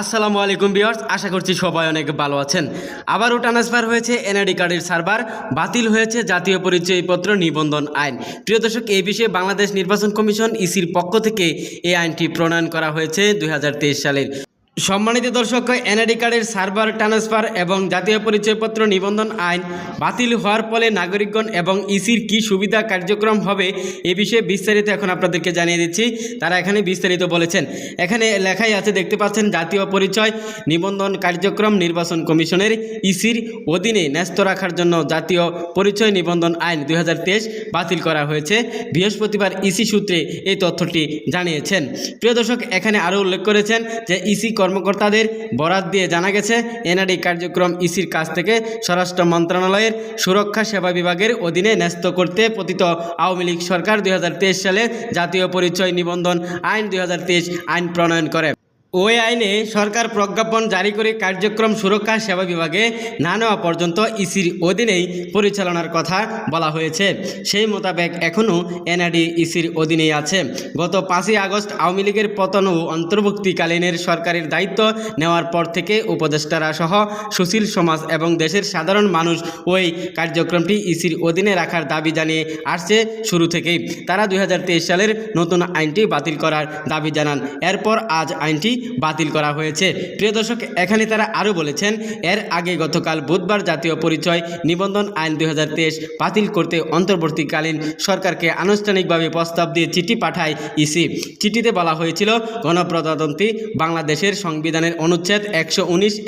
আসসালামু আলাইকুম বিয়ার্স আশা করছি সবাই অনেক ভালো আছেন। আবারও ট্রান্সফার হয়েছে এনআইডি কার্ডের সার্ভার বাতিল হয়েছে জাতীয় পরিচয়পত্র নিবন্ধন আইন। প্রিয় দর্শক, এই বিষয়ে বাংলাদেশ নির্বাচন কমিশন ইসির পক্ষ থেকে এই আইনটি প্রণয়ন করা হয়েছে দু হাজার তেইশ সালের। সম্মানিত দর্শক, এনআইডি কার্ডের সার্ভার ট্রান্সফার এবং জাতীয় পরিচয়পত্র নিবন্ধন আইন বাতিল হওয়ার ফলে নাগরিকগণ এবং ইসির কি সুবিধা কার্যক্রম হবে এ বিষয়ে বিস্তারিত এখন আপনাদেরকে জানিয়ে দিচ্ছি। তারা এখানে বিস্তারিত বলেছেন। এখানে লেখাই আছে, দেখতে পাচ্ছেন, জাতীয় পরিচয় নিবন্ধন কার্যক্রম নির্বাচন কমিশনের ইসির অধীনে ন্যস্ত রাখার জন্য জাতীয় পরিচয় নিবন্ধন আইন দু হাজার তেইশ বাতিল করা হয়েছে। বৃহস্পতিবার ইসি সূত্রে এই তথ্যটি জানিয়েছেন। প্রিয় দর্শক, এখানে আরও উল্লেখ করেছেন যে ইসি কর্মকর্তাদের বরাত দিয়ে জানা গেছে এনআরডি কার্যক্রম ইসির কাছ থেকে স্বরাষ্ট্র মন্ত্রণালয়ের সুরক্ষা সেবা বিভাগের অধীনে ন্যস্ত করতে পতিত আওয়ামী লীগ সরকার দুই হাজার তেইশ সালে জাতীয় পরিচয় নিবন্ধন আইন দুই হাজার তেইশ আইন প্রণয়ন করে। ওই আইনে সরকার প্রজ্ঞাপন জারি করে কার্যক্রম সুরক্ষা সেবা বিভাগে না নেওয়া পর্যন্ত ইসির অধীনেই পরিচালনার কথা বলা হয়েছে। সেই মোতাবেক এখনও এনআরডি ইসির অধীনেই আছে। গত পাঁচই আগস্ট আওয়ামী লীগের পতন ও অন্তর্ভুক্তিকালীনের সরকারের দায়িত্ব নেওয়ার পর থেকে উপদেষ্টারা সহ সুশীল সমাজ এবং দেশের সাধারণ মানুষ ওই কার্যক্রমটি ইসির অধীনে রাখার দাবি জানিয়ে আসছে শুরু থেকেই। তারা দুই হাজার তেইশ সালের নতুন আইনটি বাতিল করার দাবি জানান। এরপর আজ আইনটি বাতিল করা হয়েছে। প্রিয় দর্শক, এখানে তারা আরও বলেছেন, এর আগে গতকাল বুধবার জাতীয় পরিচয় নিবন্ধন আইন দু হাজার তেইশ বাতিল করতে অন্তর্বর্তীকালীন সরকারকে আনুষ্ঠানিকভাবে প্রস্তাব দিয়ে চিঠি পাঠায় ইসি। চিঠিতে বলা হয়েছিল, গণপ্রজাতন্ত্রী বাংলাদেশের সংবিধানের অনুচ্ছেদ একশো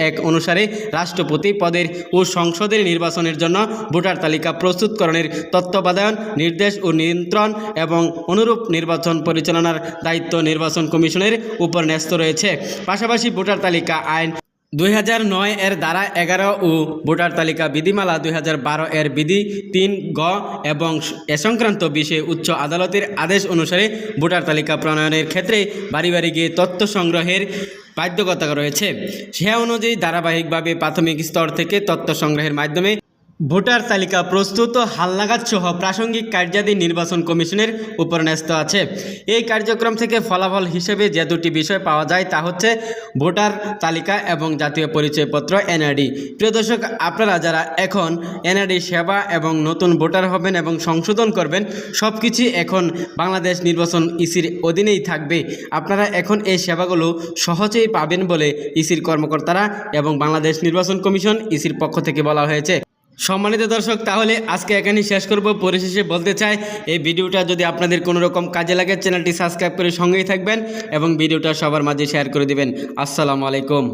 এক অনুসারে রাষ্ট্রপতি পদের ও সংসদের নির্বাচনের জন্য ভোটার তালিকা প্রস্তুতকরণের তত্ত্বাবধায়ন নির্দেশ ও নিয়ন্ত্রণ এবং অনুরূপ নির্বাচন পরিচালনার দায়িত্ব নির্বাচন কমিশনের উপর ন্যস্ত রয়েছে। পাশাপাশি ভোটার তালিকা আইন দুই এর দ্বারা এগারো ও ভোটার তালিকা বিধিমালা দুই হাজার বারো এর বিধি তিন গ এবং এ সংক্রান্ত বিষয়ে উচ্চ আদালতের আদেশ অনুসারে ভোটার তালিকা প্রণয়নের ক্ষেত্রে বাড়ি বাড়ি গিয়ে তথ্য সংগ্রহের বাধ্যকতা রয়েছে। সে অনুযায়ী ধারাবাহিকভাবে প্রাথমিক স্তর থেকে তথ্য সংগ্রহের মাধ্যমে ভোটার তালিকা প্রস্তুত হালনাগাদ সহ প্রাসঙ্গিক কার্যাদি নির্বাচন কমিশনের উপর ন্যস্ত আছে। এই কার্যক্রম থেকে ফলাফল হিসেবে যে দুটি বিষয় পাওয়া যায় তা হচ্ছে ভোটার তালিকা এবং জাতীয় পরিচয়পত্র, এনআরডি। প্রিয় দর্শক, আপনারা যারা এখন এনআরডি সেবা এবং নতুন ভোটার হবেন এবং সংশোধন করবেন সব কিছুই এখন বাংলাদেশ নির্বাচন ইসির অধীনেই থাকবে। আপনারা এখন এই সেবাগুলো সহজেই পাবেন বলে ইসির কর্মকর্তারা এবং বাংলাদেশ নির্বাচন কমিশন ইসির পক্ষ থেকে বলা হয়েছে। সম্মানিত দর্শক, তাহলে আজকে এখানেই শেষ করব। পরিশেষে বলতে চাই, এই ভিডিওটা যদি আপনাদের কোনো রকম কাজে লাগে, চ্যানেলটি সাবস্ক্রাইব করে সঙ্গেই থাকবেন এবং ভিডিওটা সবার মাঝে শেয়ার করে দিবেন। আসসালামু আলাইকুম।